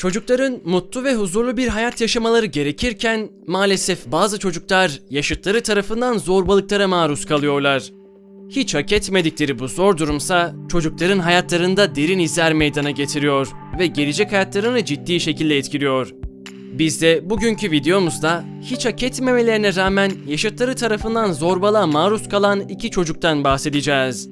Çocukların mutlu ve huzurlu bir hayat yaşamaları gerekirken maalesef bazı çocuklar yaşıtları tarafından zorbalıklara maruz kalıyorlar. Hiç hak etmedikleri bu zor durumsa çocukların hayatlarında derin izler meydana getiriyor ve gelecek hayatlarını ciddi şekilde etkiliyor. Biz de bugünkü videomuzda hiç hak etmemelerine rağmen yaşıtları tarafından zorbalığa maruz kalan iki çocuktan bahsedeceğiz.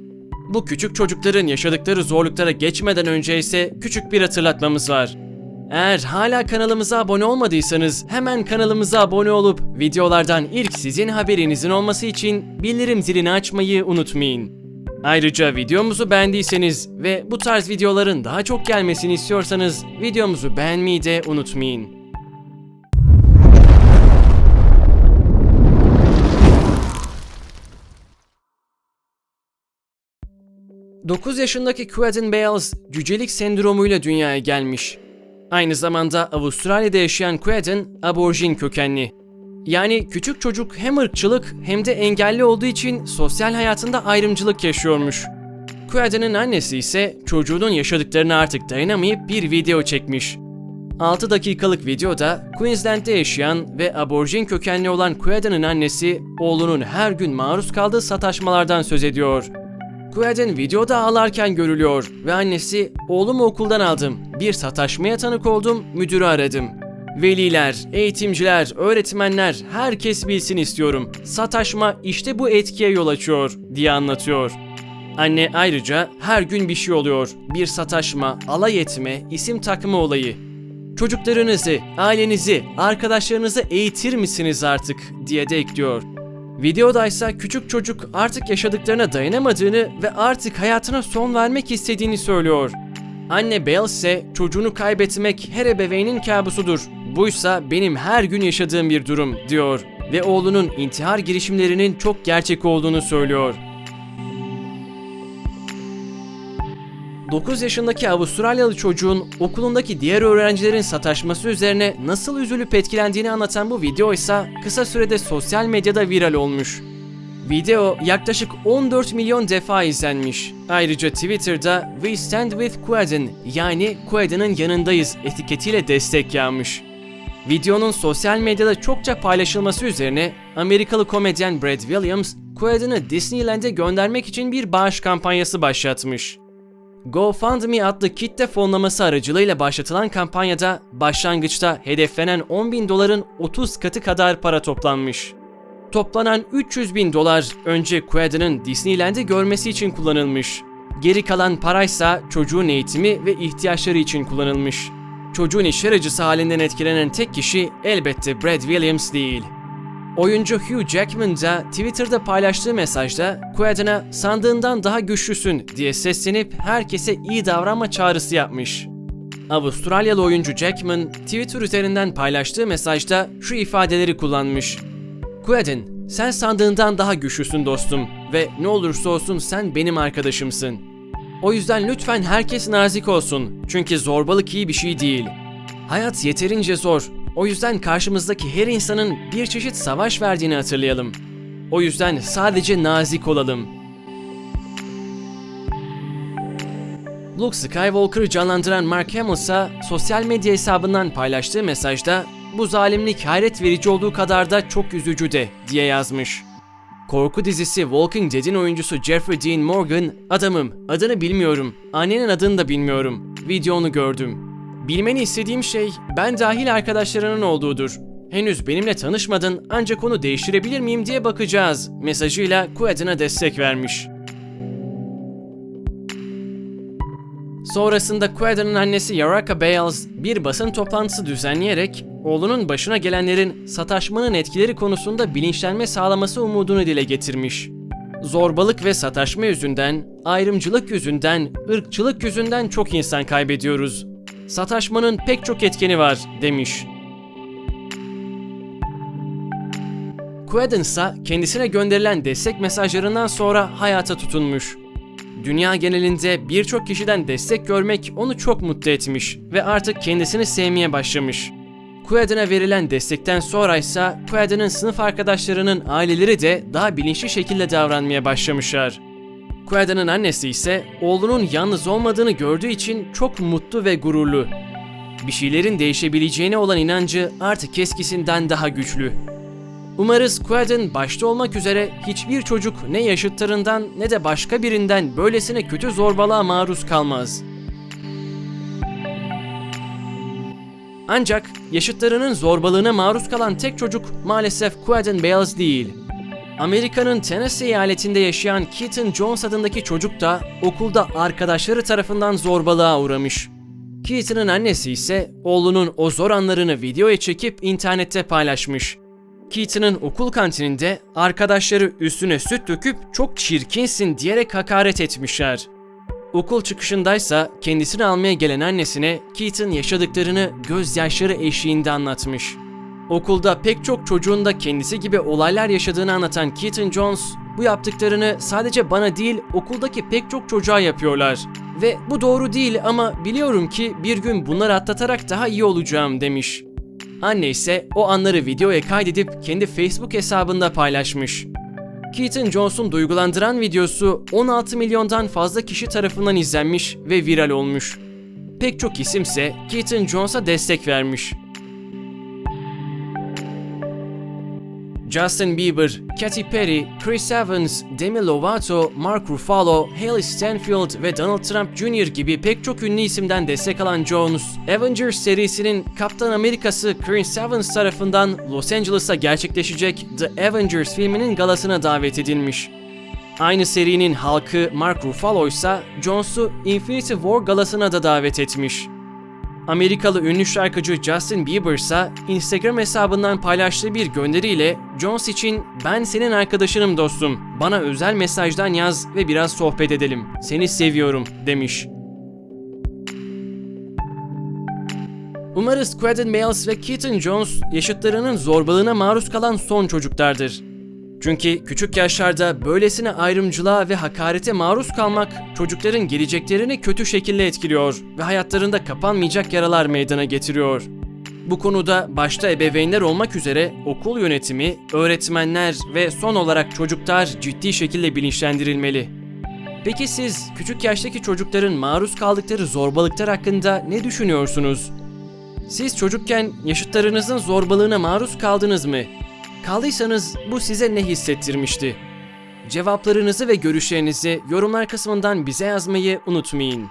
Bu küçük çocukların yaşadıkları zorluklara geçmeden önce ise küçük bir hatırlatmamız var. Eğer hala kanalımıza abone olmadıysanız hemen kanalımıza abone olup videolardan ilk sizin haberinizin olması için bildirim zilini açmayı unutmayın. Ayrıca videomuzu beğendiyseniz ve bu tarz videoların daha çok gelmesini istiyorsanız videomuzu beğenmeyi de unutmayın. 9 yaşındaki Quentin Bales cücelik sendromuyla dünyaya gelmiş. Aynı zamanda Avustralya'da yaşayan Quentin aborjin kökenli. Yani küçük çocuk hem ırkçılık hem de engelli olduğu için sosyal hayatında ayrımcılık yaşıyormuş. Quentin'in annesi ise çocuğunun yaşadıklarına artık dayanamayıp bir video çekmiş. 6 dakikalık videoda Queensland'de yaşayan ve aborjin kökenli olan Quentin'in annesi oğlunun her gün maruz kaldığı sataşmalardan söz ediyor. Quaden videoda ağlarken görülüyor ve annesi oğlumu okuldan aldım. Bir sataşmaya tanık oldum, müdürü aradım. Veliler, eğitimciler, öğretmenler herkes bilsin istiyorum. Sataşma işte bu etkiye yol açıyor diye anlatıyor. Anne ayrıca her gün bir şey oluyor. Bir sataşma, alay etme, isim takma olayı. Çocuklarınızı, ailenizi, arkadaşlarınızı eğitir misiniz artık diye de ekliyor. Videodaysa küçük çocuk artık yaşadıklarına dayanamadığını ve artık hayatına son vermek istediğini söylüyor. Anne Bale ise çocuğunu kaybetmek her ebeveynin kabusudur. Buysa benim her gün yaşadığım bir durum diyor ve oğlunun intihar girişimlerinin çok gerçek olduğunu söylüyor. 9 yaşındaki Avustralyalı çocuğun okulundaki diğer öğrencilerin sataşması üzerine nasıl üzülüp etkilendiğini anlatan bu video ise kısa sürede sosyal medyada viral olmuş. Video yaklaşık 14 milyon defa izlenmiş. Ayrıca Twitter'da We Stand With Quaden yani Quaden'ın yanındayız etiketiyle destek yağmış. Videonun sosyal medyada çokça paylaşılması üzerine Amerikalı komedyen Brad Williams, Quaden'ı Disneyland'e göndermek için bir bağış kampanyası başlatmış. GoFundMe adlı kitle fonlaması aracılığıyla başlatılan kampanyada başlangıçta hedeflenen 10 bin doların 30 katı kadar para toplanmış. Toplanan 300 bin dolar önce Quaden'ın Disneyland'i görmesi için kullanılmış. Geri kalan paraysa çocuğun eğitimi ve ihtiyaçları için kullanılmış. Çocuğun işler acısı halinden etkilenen tek kişi elbette Brad Williams değil. Oyuncu Hugh Jackman da Twitter'da paylaştığı mesajda Quaden'a sandığından daha güçlüsün diye seslenip herkese iyi davranma çağrısı yapmış. Avustralyalı oyuncu Jackman Twitter üzerinden paylaştığı mesajda şu ifadeleri kullanmış. Quaden, sen sandığından daha güçlüsün dostum ve ne olursa olsun sen benim arkadaşımsın. O yüzden lütfen herkes nazik olsun çünkü zorbalık iyi bir şey değil. Hayat yeterince zor o yüzden karşımızdaki her insanın bir çeşit savaş verdiğini hatırlayalım. O yüzden sadece nazik olalım. Luke Skywalker'ı canlandıran Mark Hamill ise sosyal medya hesabından paylaştığı mesajda bu zalimlik hayret verici olduğu kadar da çok üzücü de diye yazmış. Korku dizisi Walking Dead'in oyuncusu Jeffrey Dean Morgan, adamım, adını bilmiyorum, annenin adını da bilmiyorum, videonu gördüm. Bilmeni istediğim şey ben dahil arkadaşlarının olduğudur. Henüz benimle tanışmadın ancak onu değiştirebilir miyim diye bakacağız mesajıyla Quaden'a destek vermiş. Sonrasında Quaden'ın annesi Yaraka Bales bir basın toplantısı düzenleyerek oğlunun başına gelenlerin sataşmanın etkileri konusunda bilinçlenme sağlaması umudunu dile getirmiş. Zorbalık ve sataşma yüzünden, ayrımcılık yüzünden, ırkçılık yüzünden çok insan kaybediyoruz. Sataşmanın pek çok etkeni var demiş. Quaden ise kendisine gönderilen destek mesajlarından sonra hayata tutunmuş. Dünya genelinde birçok kişiden destek görmek onu çok mutlu etmiş ve artık kendisini sevmeye başlamış. Quaden'a verilen destekten sonra ise Quaden'ın sınıf arkadaşlarının aileleri de daha bilinçli şekilde davranmaya başlamışlar. Quaden'ın annesi ise oğlunun yalnız olmadığını gördüğü için çok mutlu ve gururlu. bir şeylerin değişebileceğine olan inancı artık eskisinden daha güçlü. Umarız Quaden başta olmak üzere hiçbir çocuk ne yaşıtlarından ne de başka birinden böylesine kötü zorbalığa maruz kalmaz. Ancak yaşıtlarının zorbalığına maruz kalan tek çocuk maalesef Quaden Bales değil. Amerika'nın Tennessee eyaletinde yaşayan Keaton Jones adındaki çocuk da okulda arkadaşları tarafından zorbalığa uğramış. Keaton'ın annesi ise oğlunun o zor anlarını videoya çekip internette paylaşmış. Keaton'ın okul kantininde arkadaşları üstüne süt döküp çok çirkinsin diyerek hakaret etmişler. Okul çıkışındaysa kendisini almaya gelen annesine Keaton yaşadıklarını gözyaşları eşiğinde anlatmış. Okulda pek çok çocuğun da kendisi gibi olaylar yaşadığını anlatan Keaton Jones, bu yaptıklarını sadece bana değil okuldaki pek çok çocuğa yapıyorlar. Ve bu doğru değil ama biliyorum ki bir gün bunları atlatarak daha iyi olacağım demiş. Anne ise o anları videoya kaydedip kendi Facebook hesabında paylaşmış. Keaton Jones'un duygulandıran videosu 16 milyondan fazla kişi tarafından izlenmiş ve viral olmuş. Pek çok isimse Keaton Jones'a destek vermiş. Justin Bieber, Katy Perry, Chris Evans, Demi Lovato, Mark Ruffalo, Hailey Stenfield ve Donald Trump Jr. gibi pek çok ünlü isimden destek alan Jones, Avengers serisinin Kaptan Amerikası Chris Evans tarafından Los Angeles'a gerçekleşecek The Avengers filminin galasına davet edilmiş. Aynı serinin halkı Mark Ruffalo ise Jones'u Infinity War galasına da davet etmiş. Amerikalı ünlü şarkıcı Justin Bieber ise Instagram hesabından paylaştığı bir gönderiyle Jones için ben senin arkadaşınım dostum. Bana özel mesajdan yaz ve biraz sohbet edelim. Seni seviyorum demiş. Umarız Quentin Bales ve Keaton Jones yaşıtlarının zorbalığına maruz kalan son çocuklardır. Çünkü küçük yaşlarda böylesine ayrımcılığa ve hakarete maruz kalmak çocukların geleceklerini kötü şekilde etkiliyor ve hayatlarında kapanmayacak yaralar meydana getiriyor. Bu konuda başta ebeveynler olmak üzere okul yönetimi, öğretmenler ve son olarak çocuklar ciddi şekilde bilinçlendirilmeli. Peki siz küçük yaştaki çocukların maruz kaldıkları zorbalıklar hakkında ne düşünüyorsunuz? Siz çocukken yaşıtlarınızın zorbalığına maruz kaldınız mı? Kaldıysanız bu size ne hissettirmişti? Cevaplarınızı ve görüşlerinizi yorumlar kısmından bize yazmayı unutmayın.